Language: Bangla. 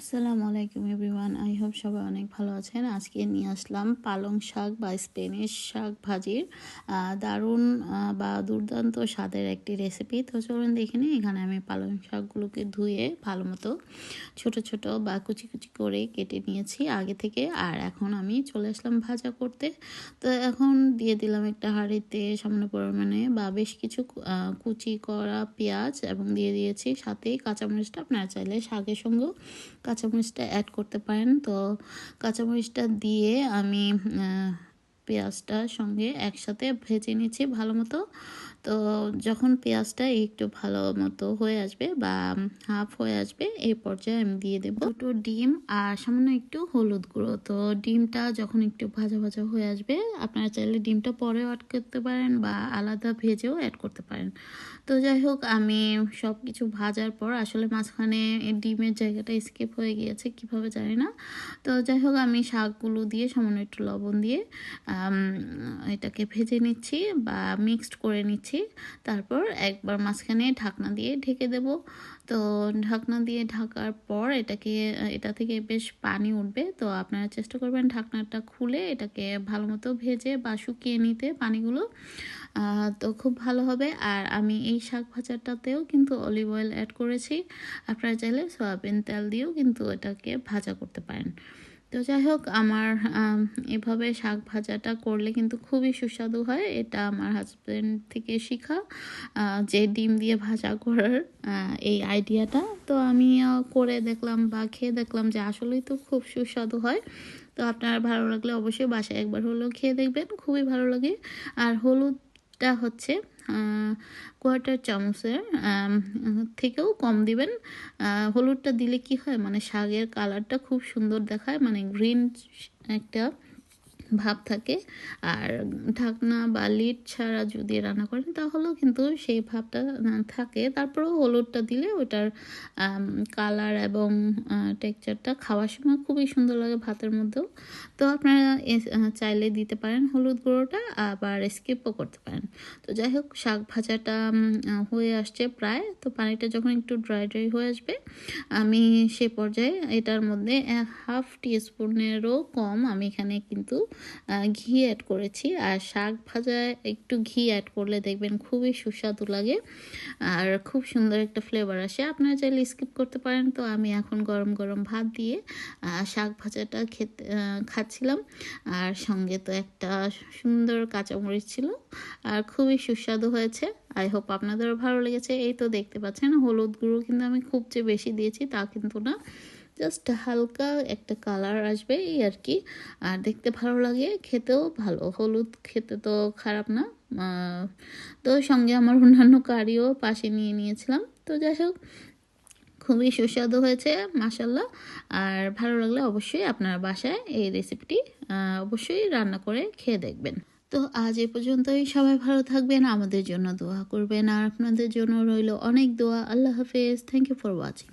আসসালামু আলাইকুম এভরিওয়ান, আই হোপ সবাই অনেক ভালো আছেন। আজকে নিয়ে আসলাম পালং শাক বা স্পেনিশ শাক ভাজির দারুণ বা দুর্দান্ত স্বাদের একটি রেসিপি তো চলুন দেখে নিই, এখানে আমি পালং শাকগুলোকে ধুয়ে ভালো মতো ছোটো ছোটো বা কুচি কুচি করে কেটে নিয়েছি আগে থেকে। আর এখন আমি চলে আসলাম ভাজা করতে। তো এখন দিয়ে দিলাম একটা হাঁড়িতে সামান্য পরিমাণে বা বেশ কিছু কুচি করা পেঁয়াজ এবং দিয়ে দিয়েছি সাথে কাঁচামরিচটা। আপনারা চাইলে শাকের সঙ্গেও কাঁচামরিচটা অ্যাড করতে পারেন। তো কাঁচামরিচটা দিয়ে আমি পেঁয়াজটার সঙ্গে একসাথে ভেজে নিচ্ছি ভালো মতো। তো যখন পেঁয়াজটা একটু ভালো মতো হয়ে আসবে বা হাফ হয়ে আসবে, এই পর্যায়ে আমি দিয়ে দেবো দুটো ডিম আর সামান্য একটু হলুদ গুঁড়ো। তো ডিমটা যখন একটু ভাজা ভাজা হয়ে আসবে, আপনারা চাইলে ডিমটা পরেও অ্যাড করতে পারেন বা আলাদা ভেজেও অ্যাড করতে পারেন। তো যাই হোক, আমি সব কিছু ভাজার পর আসলে মাঝখানে ডিমের জায়গাটা স্কিপ হয়ে গিয়েছে, কীভাবে জানি না। তো যাই হোক, আমি শাকগুলো দিয়ে সামান্য একটু লবণ দিয়ে এটাকে ভেজে নিচ্ছি বা মিক্সড করে নিচ্ছি। তারপর একবার মাঝখানে ঢাকনা দিয়ে ঢেকে দেব। তো ঢাকনা দিয়ে ঢাকার পর এটাকে, এটা থেকে বেশ পানি উঠবে। তো আপনারা চেষ্টা করবেন ঢাকনাটা খুলে এটাকে ভালো মতো ভেজে বা শুকিয়ে নিতে পানিগুলো। তো খুব ভালো হবে। আর আমি এই শাক ভাজাটাতেও কিন্তু অলিভ অয়েল অ্যাড করেছি। আপনারা চাইলে সয়াবিন তেল দিয়েও কিন্তু এটাকে ভাজা করতে পারেন। তো যাই হোক, আমার এভাবে শাক ভাজাটা করলে কিন্তু খুবই সুস্বাদু হয়। এটা আমার হাজব্যান্ড থেকে শেখা যে ডিম দিয়ে ভাজা করার এই আইডিয়াটা। তো আমি করে দেখলাম বা খেয়ে দেখলাম যে আসলেই তো খুব সুস্বাদু হয়। তো আপনার ভালো লাগলে অবশ্যই বাসায় একবার হলেও খেয়ে দেখবেন, খুবই ভালো লাগে। আর হলুদটা হচ্ছে কোয়ার্টার চামচের থেকেও কম দিবেন। হলুদটা দিলে কি হয়? মানে শাগের কালারটা খুব সুন্দর দেখায়। মানে গ্রিন একটা ভাব থাকে। আর ঢাকনা বা লিড ছাড়া যদি রান্না করেন, তাহলেও কিন্তু সেই ভাবটা থাকে। তারপরেও হলুদটা দিলে ওটার কালার এবং টেক্সচারটা খাওয়ার সময় খুবই সুন্দর লাগে ভাতের মধ্যেও। তো আপনারা চাইলে দিতে পারেন হলুদ গুঁড়োটা, আবার স্কিপও করতে পারেন। তো যাই হোক, শাক ভাজাটা হয়ে আসছে প্রায়। তো পানিটা যখন একটু ড্রাই ড্রাই হয়ে আসবে, আমি সে পর্যায়ে এটার মধ্যে হাফ টিস্পুনেরও কম আমি এখানে কিন্তু ঘি অ্যাড করেছি। আর শাক ভাজায় একটু ঘি অ্যাড করলে দেখবেন খুবই সুস্বাদু লাগে। আর খুব সুন্দর একটা ফ্লেভার আসে। আপনারা চাইলে স্কিপ করতে পারেন। তো আমি এখন গরম গরম ভাত দিয়ে শাক ভাজাটা খেতে খাচ্ছিলাম। আর সঙ্গে তো একটা সুন্দর কাঁচামরিচ ছিল। আর খুবই সুস্বাদু হয়েছে। আই হোপ আপনাদেরও ভালো লেগেছে। এই তো দেখতে পাচ্ছেন, হলুদ গুঁড়ো কিন্তু আমি খুব যে বেশি দিয়েছি তা কিন্তু না। জাস্ট হালকা একটা কালার আসবে এই আর কি। আর দেখতে ভালো লাগে, খেতেও ভালো। হলুদ খেতে তো খারাপ না। তো সঙ্গে আমার অন্যান্য কারিও পাশে নিয়ে নিয়েছিলাম। তো যাই হোক, খুবই সুস্বাদু হয়েছে মাসাল্লাহ আর ভালো লাগলে অবশ্যই আপনার বাসায় এই রেসিপিটি অবশ্যই রান্না করে খেয়ে দেখবেন। তো আজ এ পর্যন্তই। সবাই ভালো থাকবেন, আমাদের জন্য দোয়া করবেন। আর আপনাদের জন্য রইল অনেক দোয়া। আল্লাহ হাফেজ। Thank you for watching